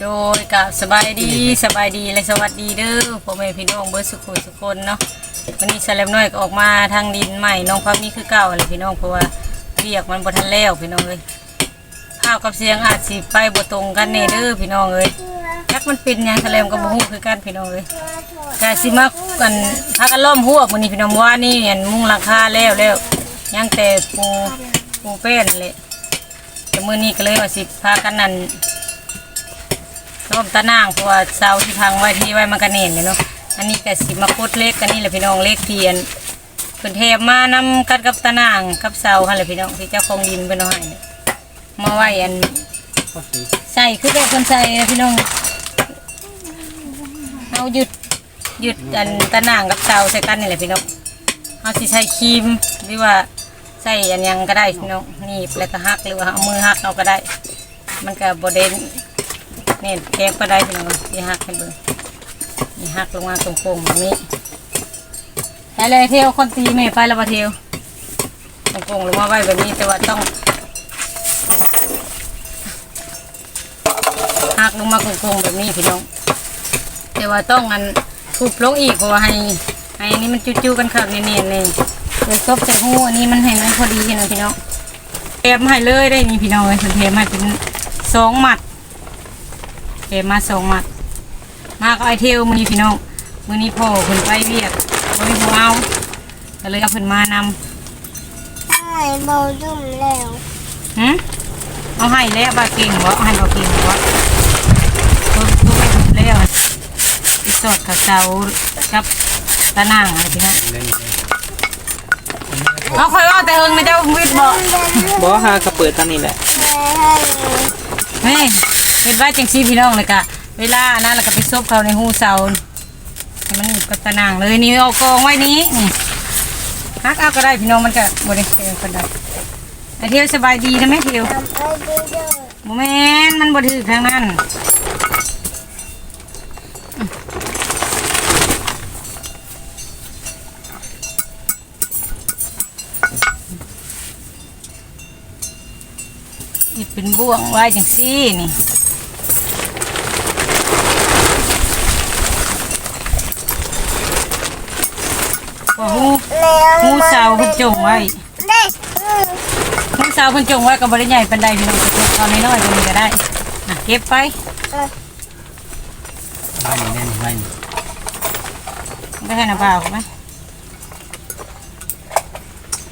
โดยกับสบายดีสบายดีและสวัสดีเด้อพ่อแม่พี่น้องเบิร์สุขุสุคนเนาะวันนี้สแลมน้อยก็ออกมาทางดินใหม่น้องพามีคือเก่าเลยพี่น้องเพราะว่าเรียกมันบ่ทันแล้วพี่น้องเลยภาพกับเสียงอาจสิไปบ่ตรงกันแน่เด้อพี่น้องเลยจักมันเป็นยังสแลมก็บ่ฮู้คือกันพี่น้องเลยแต่สิมากันพากันล้อมหัวมื้อนี้พี่น้องว่านี่เห็นมุงหลังคาแล้วแล้วยังแต่ปูปูแป้นเลยแต่มื้อนี้ก็เลยว่าสิพากันนั่น ร่วมตะนางเพราะว่าเสาที่พังไว้ที่ไว้มันกระเน่นเลยเนาะอันนี้ก็สิมาคุดเล็กกันนี่แหละพี่น้องเล็กเทียนเพิ่นเทมมานำกันกับตะนางกับเสาค่ะเลยพี่น้องที่เจ้าของดินเพิ่นเอาให้เนี่ยมาไว้อันใส่คือแบบคนใส่นะพี่น้องเอาหยุดหยุดอันตะนางกับเสาใส่กันนี่แหละพี่น้องเอาสิใช้ครีมหรือว่าใส่อันยังก็ได้พี่น้องนี่แล้วก็หักหรือว่าเอามือหักเอาก็ได้ มันก็บ่เด่น นี่แกงก็ได้พี่น้องที่หักให้เบิ่งนี่หักลงมาตรงๆแบบนี้ไปเลยเทวคนตีไม่ไปแล้วมาเทวตรงๆลงมาไว้แบบนี้แต่ว่าต้องหักลงมาตรงๆแบบนี้พี่น้อง แต่ว่าต้องอันทุบลงอีกเพราะว่าให้ให้อันนี้มันจุ้ๆกันครับเนียนๆนี่เดี๋ยวซบใส่หูอันนี้มันให้มันพอดีพี่น้องพี่น้องเทมให้เลยได้นี่พี่น้องเลยเทมให้เป็นสองหมัด ก็บมาส่งมามาก็ไอเทลมือนี้พี่น้องมือนี้พ่อเพิ่นไปเวียกบ่มีผู้เอาก็เลยเอาเพิ่นมานใช่เบาดุ่มแล้วำหึเอาให้แล้วบาเก่งบ่เอาให้บาเก่งบ่เพิ่นเพิ่นแล้วอีสอดกับเสากับตะนางอะไรพี่น้องเอาค่อยว่าแต่เฮิงนะเจ้าวิทย์บ่ บอฮากระเปิดตอนนี้แหละให้แม่ เฮ็ดไว้จังซี่พี่น้องเลยกะเวลานั้นแล้วก็ไปซบเขาในหูเสาให้มันกับตะนางเลยนี่เอากองไว้นี้นี่ฮักเอาก็ได้พี่น้องมันก็บ่ได้เป็นคนใดไอเที่ยวสบายดีนะแม่เที่ยวทำให้ดีด้วยบ่แม่นมันบ่ถือทางนั้นนี่เป็นบ่วงไว้จังซี่นี่ โอ้โหแล้วหูเสาเพิ่นจงไว้เด็กอืมหูเสาเพิ่นจงไว้ก็บ่ได้ใหญ่ปานใดพี่น้องก็จงเอาน้อยๆตรงนี้ก็ได้อะเก็บไปไล่นี่แน่นไล่นี่ไม่ให้น้ำเปล่าไหม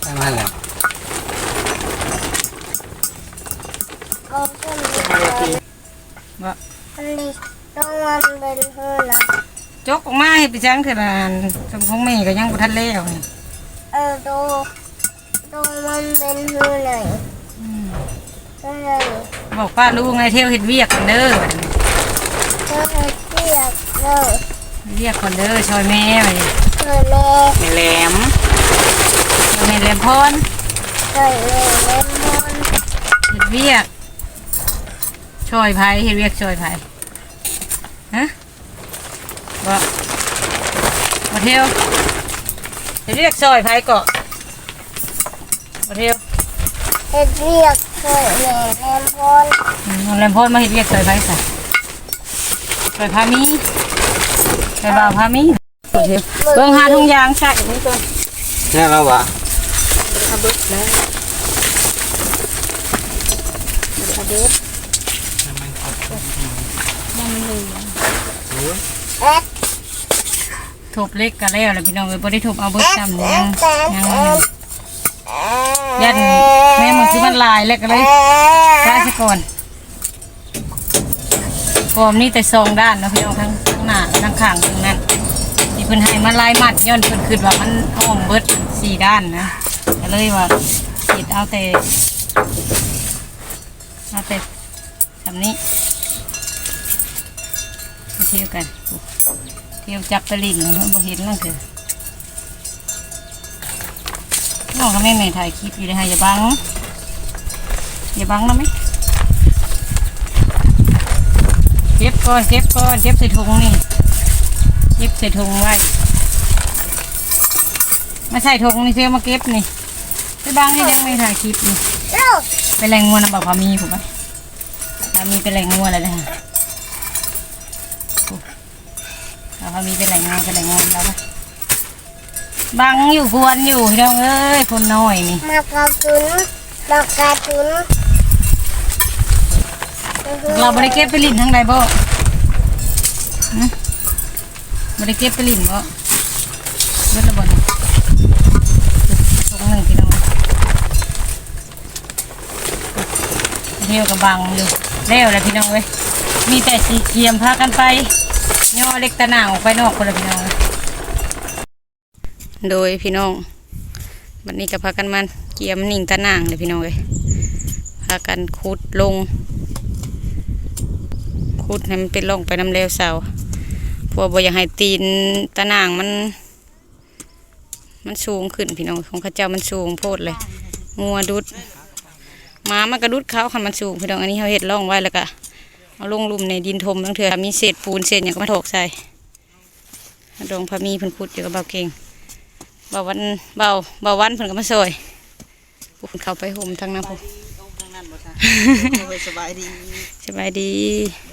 ไล่มาแล้วเบาดุ่มแล้วว่าอันนี้ต้องมันเป็นหือนะ จกออกมาให้ไปจังเถอะนะสมของแม่ก็ยังบ่ทันแล้วนี่เออดูดูมันเป็นหือหน่อยก็เลยบอกป้าลูกไงเที่ยวเฮ็ดเวียกกันเด้อก็เลยเทียบเลยเวียกก่อนเด้อช่วยแม่ไปเลยแม่แม่แหลมช่วยแม่แลมพรเลยแม่เล่นบอลเฮ็ดเวียกช่วยไผเฮ็ดเวียกช่วยไผฮะบ่ บ่เที่ยวเฮ็ดเวียกช่วยไผก็บ่เที่ยวเฮ็ดเรียกเลยแม่เล่นบอลอืมแลมพรมาเฮ็ดเวียกช่วยไผซะช่วยพามีช่วยบ่าวพามีบ่เที่ยวเบิ่งหาทุ่งยางใส่นี่ก่อนแน่แล้ววะเอาเบิดแล้วเอาเบิดยังเหลือเอ็ด ทุบเล็กกันแล้วลยพี่น้องเอ้ยบ่ได้ทุบเอาเบิดเอ็ดจำเอ็ยังดเอ็ดยังยันแม่มันสิมันลายแล้วก็เลยได้ซะก่อนพร้อมนี่แต่สองด้านเนาะพี่น้องทั้งทั้งหน้าทั้งข้างทั้งนั้นที่เพิ่นให้มันลายมัดย้อนเพิ่นคิดว่ามันอ้อมเบิดสี่ด้านนะก็เลยว่าคิดเอาแต่เอาแต่ทำนี้เที่ยวกัน เที่ยวจับไปลินบ่เห็นนั่นคือน้องก็ไม่แม่ถ่ายคลิปอยู่เลยค่ะอย่าบังอย่าบังนะไหมเก็บก่อนเก็บก่อนเก็บใส่ถุงนี่เก็บใส่ถุงไว้มาใส่ถุงนี่เสียมาเก็บนี่ไปบังให้ยังไม่ถ่ายคลิปนี่ลูกไปแรงงัวนะบอกพามีผมไหมพามีไปแรงงัวอะไรเลยค่ะ เขามีเป็นไหลงอนเป็นไหลงอนแล้วปะบังอยู่ควรอยู่พี่น้องเอ้ยคนน้อยนี่มากระตุนมากระตุนเราบริเก็บไปลิ่นทั้งใดบ่บริเก็บไปลิ่นบ่เบิดละบ่เนี่ยตรงหนึ่งพี่น้องเที่ยวกับบังอยู่แล้วแหละพี่น้องเว้ยมีแต่สีเกียมพากันไป ย่อเล็กตะหนางออกไปนอกคนละพี่น้อง โดยพี่น้องวันนี้ก็พากันมันเกี่ยมนิ่งตะนางเลยพี่น้องเว้ยพากันขุดลงขุดให้มันเป็นร่องไปน้ำเลวเสาพว่าบ่อยากให้ตีนตะนางมัน มันสูงขึ้นพี่น้องของข้าเจ้ามันสูงโพดเลยงัวดุดหมามันกระดุดเขาคันมันสูงพี่น้องอันนี้เขาเห็ดร่องไว้แล้วก็ เอาลงหลุมในดินทมทั้งเถื่อมีเศษปูนเศษอย่างก็มาถกใส่ดงพามีเพิ่นขุดอยู่กับเบาเก่งเบาวันเบาเบาวันเพิ่นก็มาซอยปูนเข้าไปห่มทางน้ำพุโอ้ยสบายดีสบายดี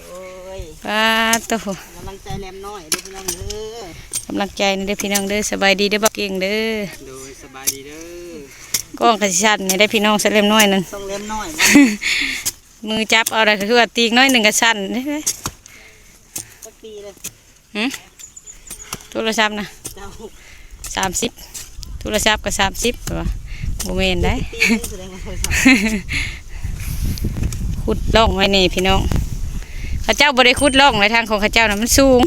โอ้ยป้าโตกำลังใจแหลมน้อยเด้อพี่น้องเด้อกำลังใจนี่เด้อพี่น้องเด้อสบายดีเด้อบักเก่งเด้อโดยสบายดีเด้อก้องกระชันนี่ได้อพี่น้องเสลมน้อยนั่นต้องแหลมน้อย มือจับเอาอะไรก็คือว่าตีกน้อยหนึ่งกระชันนี่เด้อสักปีเลยหึโทรศัพท์นะเจ้าสามสิบโทรศัพท์ก็สามสิบว่ะโมเมนได้ปีนึงแสดงว่าเคยสอนขุดล่องไว้นี่พี่น้องเข้าเจ้าบริขุดล่องในทางของเข้าเจ้านะมันสูง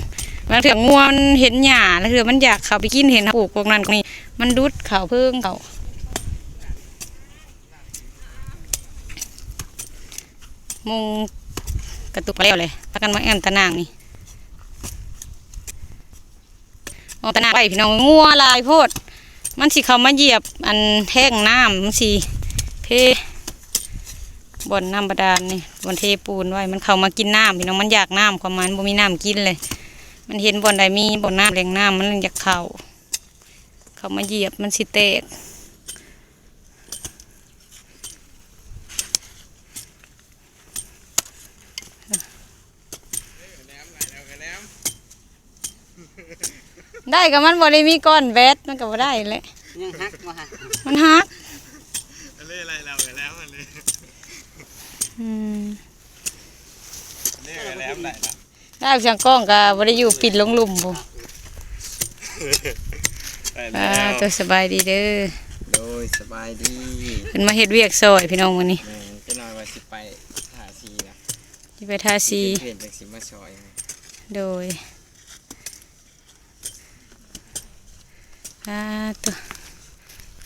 บางเถื่องัวมันเห็นหญ้าแล้วเถื่อมันอยากเข้าไปกินเห็นปลูกพวกนั้นนี่มันดุดเข่าเพิ่งเขา มงกระตุกแล้วเลยพักกันมาแอนตะนางนี่เอาตะนางไปพี่น้องงัวลายโพด มันสิเขามาเหยียบอันแท่งน้ำมันสิเพบ่อนน้ำบาดาลนี่บนเทปูนไว้มันเข้ามากินน้ำพี่น้องมันอยากน้ำความมันบ่มีน้ำกินเลย มันเห็นบนใดมีบนน้ำแหล่งน้ำมันอยากเข้าเขามาเหยียบมันสิแตก ได้กับมันบ่ได้มีก้อนแวดมันก็บ่ได้แหละยังฮักมาฮะมันฮักเล่อะไรเรากันแล้วมันเลยอืมเล่กันแล้วไหนล่ะดาวจังกล้องก็บ่ได้อยู่ปิดลงหลุมบ่ไปอ่าแล้วตัวสบายดีเด้อโดยสบายดีเพิ่นมาเฮ็ดเวียกซอยพี่น้องมื้อนี้แม่จะนอนว่าสิไปหาซีนะสิไปทาสีเห็นจากสิมาซอยโดย อ่าตัว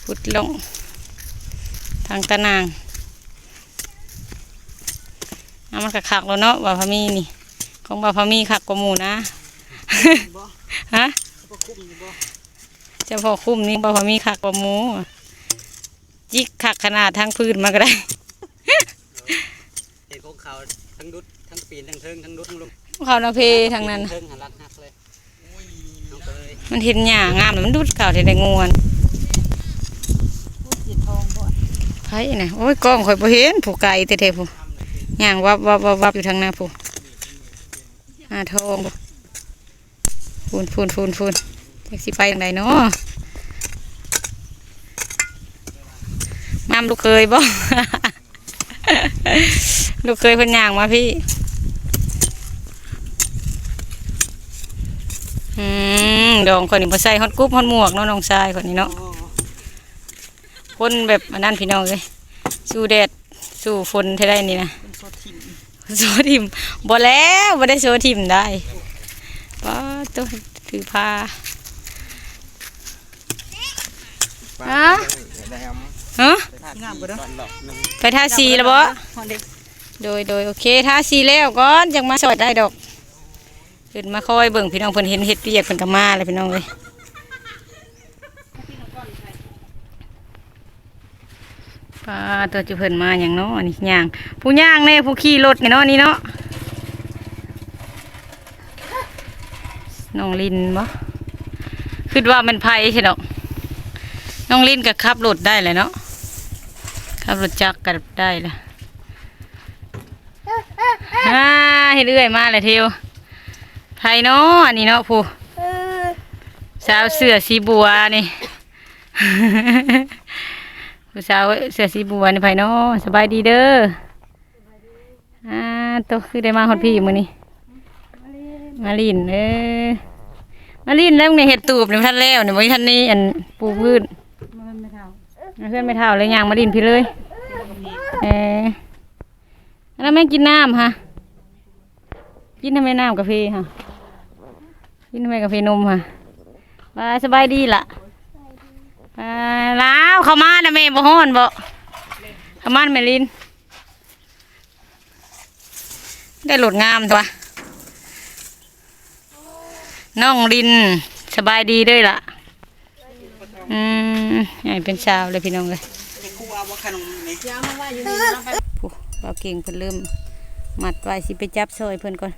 พุดลง ทางตะนางเอามันก็คักแล้วเนาะบ่าวพะมีนี่ ของบ่าวพะมีคักกว่าหมู่นะบ่ฮะบ่คุ้มอยู่บ่เจ้าพ่อคุ้มนี่บ่าวพะมีคักกว่าหมู่จิกคักขนาดทั้งพื้นมาก็ได้เห็นของเขาทั้งดุดทั้งปีนทั้งเทิงทั้งดุดทั้งลุกเขานาเพทางนั้นเทิงหันรักฮักเลยเอาไปเลย มันเห็นหญ้างามมันดูดเก่าที่ได้งวนพูดจิตทองบ่ไผน่ะโอ้ยกล้องข่อยบ่เห็นผู้ไกลแต่ๆผู้ย่างวับวับวับวับอยู่ทางหน้าผู้หาทองฟูนฟูนฟูนฟูนจักสิไปทางใดเนาะมามลูกเคยบ่ลูกเคยเพิ่นย่างมาพี่อืม ดองคนนี้บ่ใส่ฮอตกรุ๊ปฮอตหมวกเนาะน้องชายคนนี้เนาะโอ้คนแบบอันนั้นพี่น้องเลยสู้แดดสู้ฝนเท่าไรนี่นะเป็นโซทิมโซทิมบ่แล้วบ่ได้โซทิมได้ป้าตัวถือผ้าฮะแล้วฮะงามบ่เด้อก่อนหลอกหนึงไปทาสีแล้วบ่ฮอดเด็กโดยโดยโอเคทาสีแล้วก่อนจังมาสอดได้ดอก ขึ้นมาค่อยเบิ่งพี่น้องเพิ่นเห็นเฮ็ดเปียกเพิ่นก็มาเลยพี่น้องเลยป้าตัวจุเพิ่นมาอย่างเนาะนี่ย่าง ผู้ย่างแน่ผู้ขี่รถนี่เนาะนี่เนาะน้องลินบ่คิดว่ามันไผใช่ดอกน้องลินก็ขับรถได้เลยเนาะขับรถจักรก็ได้ละอ่าเฮ็ดเอื้อยมาเลยเทียว ไผเนาะอันนี้เนาะผู้เอสาวเสือสีบัวนี่ผู้สาวเสือสีบัวนี่ไผเนาะสบายดีเด้ออ่าโตคือได้มาฮอดพี่มื้อนี้มาลินเออมาลินแล้วในเห็ดตูบนี่บ่ทันแล้วนี่บ่ทันนี้อันปลูกพืชมันไม่เท่าเพื่อนไม่เท่าเลยย่างมาลินพี่เลยเออแล้วแม่กินน้ำฮะกินทำไมน้ำกาแฟฮะ กินทำไมกาแฟนมฮะบายสบายดีล่ะอ่าแล้วเข้ามานะแม่บ่ฮ้อนบ่เข้ามาแม่ลิน ได้โหลดงามตัวน้องลินสบายดีเด้วยล่ะ อืมใหญ่เป็นสาวเลยพี่น้องเลยครูเอาว่าขนมนี่ผู้เราเก่งเพิ่นเริ่ม มัดไว้สิไปจับซอยเพิ่นก่อน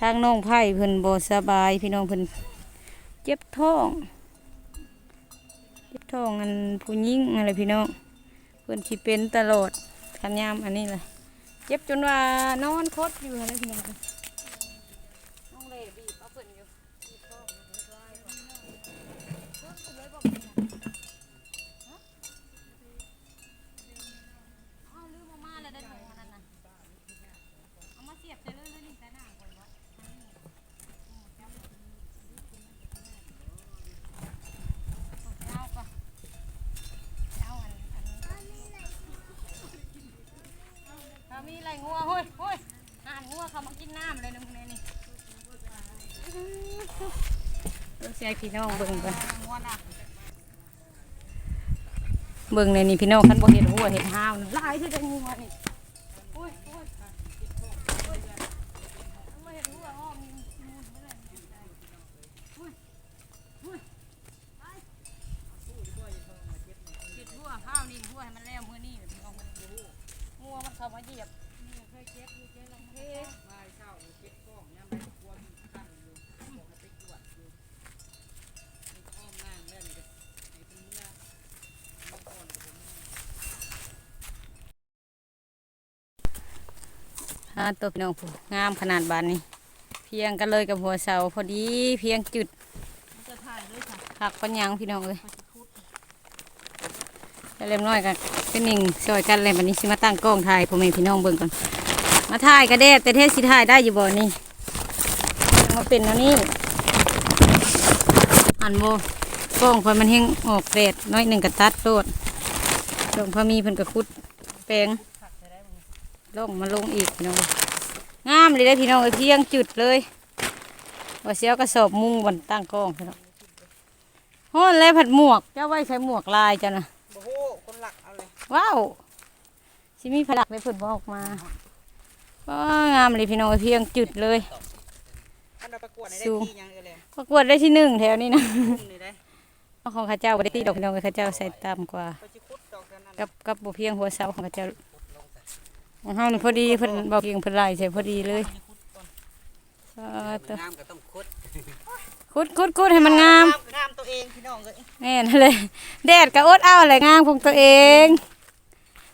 ทางน้องไผ่เพิ่นบ่สบาย พี่น้องเพิ่นเจ็บท้อง เจ็บท้องอันผู้หญิงอะไรพี่น้อง เพิ่นสิเป็นตลอดคันยามอันนี้แหละเจ็บจนว่านอนคดอยู่อะไรพี่น้องเอ้ยน้องเล่บีบเอาเพิ่นอยู่บีบท้องอยู่เพิ่นไว้ก่อนเพิ่นสิเลยบ่เป็นหยังอ้าวลืมเอามาแล้วได้ถุงอันนั้นน่ะเอามาเสียบใส่เลยเลยนี่ใส่หน้าก่อนวะ เอาก่อนเอาอันอันเอามีอะไรงัวเฮ้ยเฮ้ยอ่านงัวเขามากินน้ำเลยนะมึงเนี่ยนี่ เบิ่งเสียพี่น้องเบิ่งก่อนเบิ่งในนี่พี่น้องคันบ่เห็นหัวเห็นห้าวลายที่จะงัวนี่โอ้ามาเห็นหัวนี่ด้โอ้ยโอ้ยเห็ดหัวข้าวนี่หัวให้มันแล้วมือนี่พี่น้องมันงัวมันเข้ามาเหยียบนี่เคยเจ็บอยู่เจ็บลงเฮ้อ่า ตัวพี่น้องผู้งามขนาดบานนี้ เพียงกันเลยกับหัวเสาพอดีเพียงจุดผักปัญญังพี่น้องเลยแล้วเรียบร้อยกันเป็นหนึ่งซอยกันเลยวันนี้สิมาตั้งกล้องถ่ายพ่อแม่พี่น้องเบิ่งก่อนมาถ่ายกระเด็ดแต่เทศสิถ่ายได้อยู่บ่อนี่มาเป็นแล้วนี่อันโบกล้องพอมันเฮงออกแดดน้อยหนึ่งกระตัดโลดลวงพอมีเพิ่นกระคุดแปลง ลงมาลงอีกพี่น้องงามเลยได้อพี่น้องเอ้ยเพียงจุดเลยว่าเสียวกระสอบมุงบนตั้งกล้องพี่น้องฮ้อนแล้วผัดหมวกเจ้าไว้ใช้หมวกลายจ้ะนะโอ้โหคนหลักเอาเลยว้าวชิมีพลักในผลบอกมาว้างามเลยพี่น้องเพียงจุดเลยอันเราประกวดในได้สูงที่ยังเลยเลยประกวดได้ที่หนึ่งแถวนี้นะคุ้มนี่ได้ของข้าเจ้าบริตีดอกพี่น้องข้าเจ้าใส่ต่ำกว่าไปชิคุดดอกกันนั่นกับกับบุเพียงหัวเสาของข้าเจ้าของ เฮานี่พอดีเพิ่นบอกเพียงเพิ่นไล่ใส่พอดีเลยสาธุน้ำก็ต้องคุดคุดคุดคุดให้มันงาม งามตัวเองพี่น้องเลยแน่นเลยแดดก็อดเอาอะไรงามของตัวเอง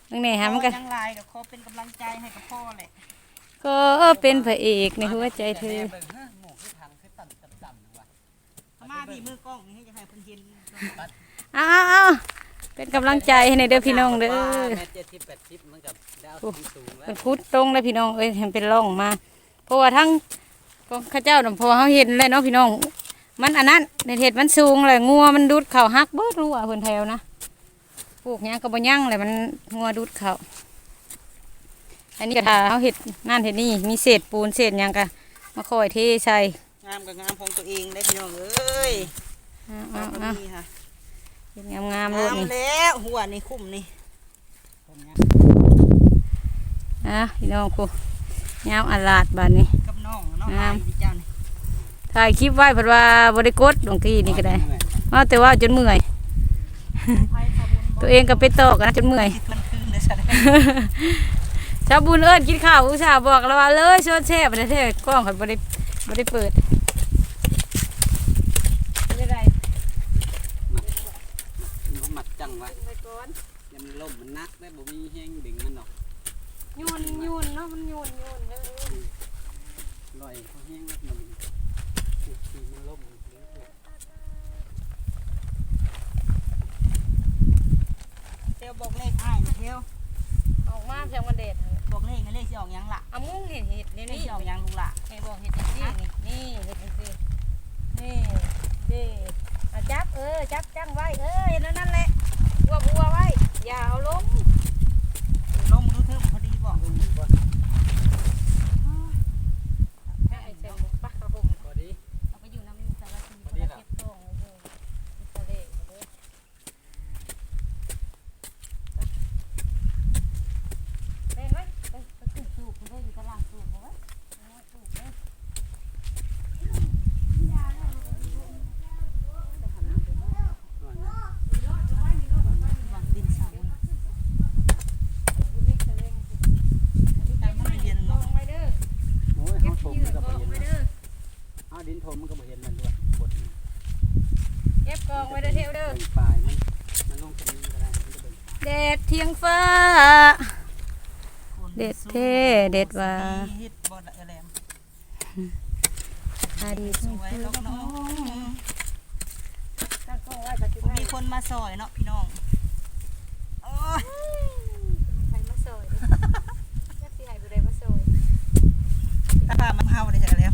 นึงนี่ฮะมันก็ยังลายเดี๋ยวขอเป็นกำลังใจให้กับพ่อแหละก็เป็นพระเอกในหัวใจเธอเอามาพี่มือกล้องนี่ให้จะให้เพิ่นเห็นอ้าว เป็นกำลังใจให้ในเด้อพี่น้องเด้อเมตรเจ็ดสิบแปดสิบมันกับดาวสูงแล้วเป็นคุดตรงเลยพี่น้องเอ้ยเห็นเป็นร่องมา เพราะว่าทั้งก็ข้าเจ้าน่ะเพอเขาเห็นเลยเนาะพี่น้อง มันอันนั้นในเห็ดมันสูงเลยงัวมันดูดเข่าหักเบิดรู้ว่าเพิ่นแถวนะปลูกหยังก็บ่ยั่งเลยมันงัวดูดเข่าอันนี้ก็ถ้าเขาเห็ดนั่นเห็ดนี่มีเศษปูนเศษหยังก็มาคอยเทใส่งามกับงามของตัวเองได้พี่น้องเอ้ยเอางาเอามเอานี่ค่ะ เห็ดงามๆโลดงามนี่แล้วหัวนี่คุ้มนี่อะพี่น้องกูยาวอาลาดบานนี้กับน้องน้องงามพี่เจ้านี่ถ่ายคลิปไว้เพราะว่าบริกรดหลวงกี้นี่ก็ได้ว่าแต่ว่าจนเมื่อย ตัวเองก็ไปตอกนะจนเมื่อยที่ทุนคืนเลยสัตว์ชาวบุญเอิญกินข้าวอุตส่าห์บอกแล้วว่าเลยชวนแช่ไปเลยเท่กล้องเขาบริบริเปิด มีลมมันนักได้บ่มีแห้งดึงมันหรอกยุ่นยุนเนาะมันยุ่นยุนเออลอยเขาแห้งมันมันมันลมเทียวบอกเลขอ้ายเทียวออกมาเพียงวันเด็ดบอกเลขนะเลขสี่ออกยังล่ะเอามุ้งเห็ดเห็ดนี่สี่ออกยังลูกล่ะเห็บอกเห็ดซี่นี่นี่เห็ดซี่นี่เด็ดจับเออจับจังไว้เออเห็นแล้วนั่นแหละวัววัวไว้ อย่าเอาลง ลงมือเทิมพอดีบอก ให้ไอ้เจ้าหมูปักกระผม พอดี เอาไปอยู่น้ำมันสารทีคนละเก็บทองไว้อยู่ที่ทะเลเอาเด้อเล่นไว้ไปไปขึ้นสูบคุณได้อยู่ตารางสูบเอาไว้เอาไว้สูบเด้อ วางดินเสา คุณนี่จะเล่นสิ ตามมันเรียน กอ เนาะ งไว้เด้อ โอ้ย เก็ เฮา บ ถม เหยื่ มั อน ก็ ก บ่ อง เห็น ไว้ นะ เด้อ เฮาดินถมมันก็บ่เห็นมันด้วยกด เก็บกอง ไว้เด้อเทวเด้อเบิ่งปลายมันมันลงตรงนี้ก็ได้มันจะเบิ่งเด็ดเทียงฟ้าเด็ดเท่เด็ดว่าเฮ็ดบ่ได้แหลมอดีตสวยลูกน้องตั้งกล้องไว้ก็สิผมมีคนมาซอยเนาะพี่น้องโอ้ยใครมาซอยเด้อจักสิให้ผู้ใดมาซอยตาป่ามันเฮาได้จักแล้ว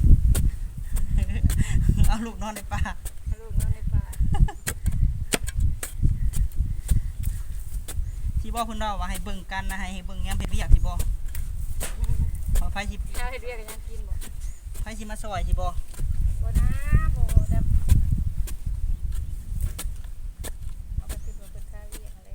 เอาลูกนอนในป่า ให้ลูกนอนในป่า ที่บ่เพิ่นเล่าว่าให้เบิ่งกันนะให้เบิ่งยามเฮ็ดเวียกสิบ่ขอไฟสิเจ้าเฮ็ดเวียกก็ยังกินบ่ไฟสิมาซอยสิบ่บ่นะบ่แบบเอาไปติดบ่เป็นค่าเวียกอะไร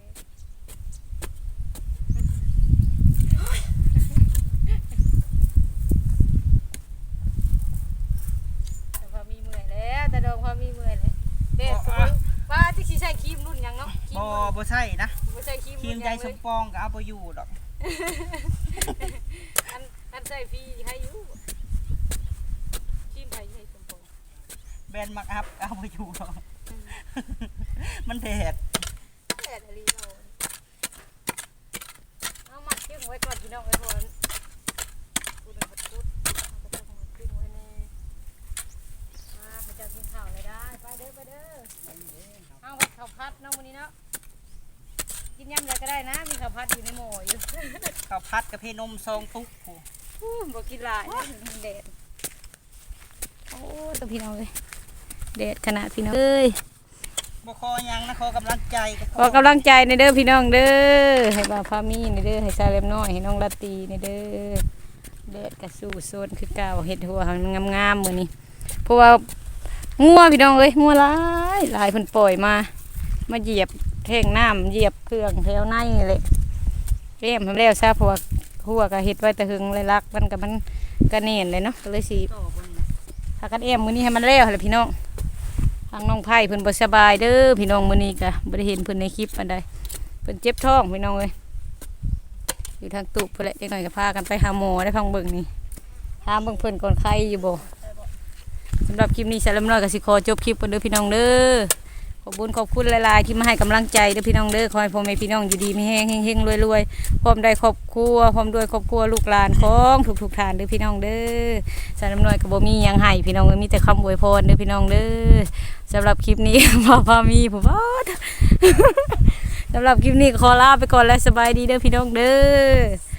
แต่พอมีเมื่อยแล้วแต่ดองพอมีเมื่อยเลยเด็ดสมมุติว่าที่สิใช้ครีมรุ่นหยังเนาะครีม บ่ รุ่น บ่ใช่นะ บ่ใช่ครีม ที รุ่ ม นห ใจ ยัง ส เล ม ย ปองก็เอา บ่อยู่ดอกอันอันใส่พี่ให้อยู่ครีมไผให้สมปองแบรนด์มักอัพก็เอาบ่อยู่ดอกมันแดดแดดอะไรเราเอามัดครีมไว้ก่อนพี่น้องไว้ก่อนกูเดินไปพุดเอาไปต้องมัดครีมไว้แน่มาพระเจ้ากินข้าวเลยได้ไปเด้อไปเด้อเอาผัดข้าวผัดเนาะมื้อนี้เนาะ กินยำอะไรก็ได้นะ มีข้าวผัดอยู่ในหม้ออยู่ข้าวพัดกับเพนมซองตุกโหอู้บ่กินหลายนะมันแดดโอ้ตัวพี่น้องเลยแดดขนาดพี่น้องเอ้ยบ่คอหยังนะขอกำลังใจก็ขอกำลังใจในเด้อพี่น้องเด้อให้บ่าวพามีในเด้อให้ซาเลมน้อยให้น้องลาตรีในเด้อแดดกระสู้โซนคือเก่าเฮ็ดหัวหังงามๆมื้อนี้เพราะว่างัวพี่น้องเอ้ยงัวหลายหลายเพิ่นปล่อยมา มาเหยียบ แท่งน้ำเหยียบเครื่องแถวในนี่แหละเรียมแล้วซะพว่าหัวก็เฮ็ดไว้แต่หึงเลยรักมันก็มันก็เน่นเลยเนาะก็เลยสีพากันเอ็มมือนี้ให้มันแล้วแหละพี่น้องทางน้องไผ่เพิ่นบ่สบายเด้อพี่น้องมื้อนี้ก็บ่ได้เห็นเพิ่นในคลิปปานใดเพิ่นเจ็บท้องพี่น้องเอ้ยอยู่ทางตุเพิ่นแหละจักหน่อยก็พากันไปหาหมอได้พังเบิ่งนี่ถามเบิ่งเพิ่นก่อนไข้อยู่บ่สำหรับคลิปนี้สารบน้อยก็สิขอจบคลิปกันเด้อพี่น้องเด้อ ขอบคุญขอบคุณหลายๆ ที่มาให้กำลังใจเด้อพี่น้องเด้อขอให้พ่อแม่พี่น้องอยู่ดีมีแฮงเฮงๆรวยๆพร้อมได้ครอบครัวพร้อมด้วยครอบครัวลูกหลานของทุกๆท่านเด้อพี่น้องเด้อสารน้อยก็บ่มีหยังให้พี่น้องเอ้ยมีแต่คำอวยพรเด้อพี่น้องเด้อสำหรับคลิปนี้ พ่อพามีผมว่าสำหรับคลิปนี้ขอลาไปก่อนแล้วสบายดีเด้อพี่น้องเด้อ